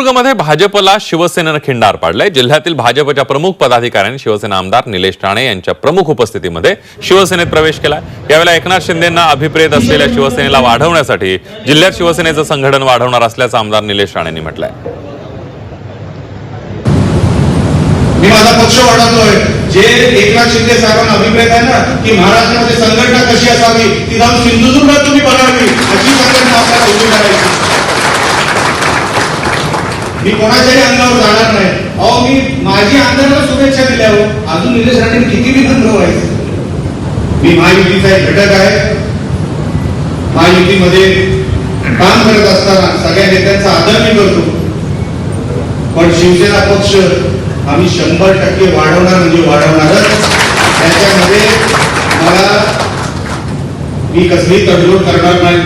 सिंधुदुर्गमध्ये भाजपला शिवसेनेनं खिंडार पाडलंय. जिल्ह्यातील भाजपच्या प्रमुख पदाधिकाऱ्यांनी शिवसेना आमदार निलेश राणे यांच्या प्रमुख उपस्थितीमध्ये शिवसेनेत प्रवेश केला यावेळेला एकनाथ शिंदेंना अभिप्रेत असलेल्या शिवसेनेला वाढवण्यासाठी जिल्ह्यात शिवसेनेचं संघटन वाढवणार असल्याचं आमदार निलेश राणेंनी म्हटलंय. मी माझा पक्ष वाढवतोय. जे एकनाथ शिंदे साहेबांना अभिप्रेत आहे ना की महाराष्ट्रामध्ये संघटना कशी असावी ती जाऊन सिंधुदुर्ग मी कोणाच्याही अंगावर जाणार नाही. अहो मी माझी आमदाराला शुभेच्छा दिल्या हो. अजून निलेश राणे किती बी धंद व्हायचे? मी महायुतीचा एक घटक आहे. महायुतीमध्ये काम करत असताना सगळ्या नेत्यांचा आदर मी करतो. पण शिवसेना पक्ष आम्ही शंभर टक्के वाढवणार म्हणजे वाढवणारच. त्याच्यामध्ये मला मी कसली तडजोड करणार नाही.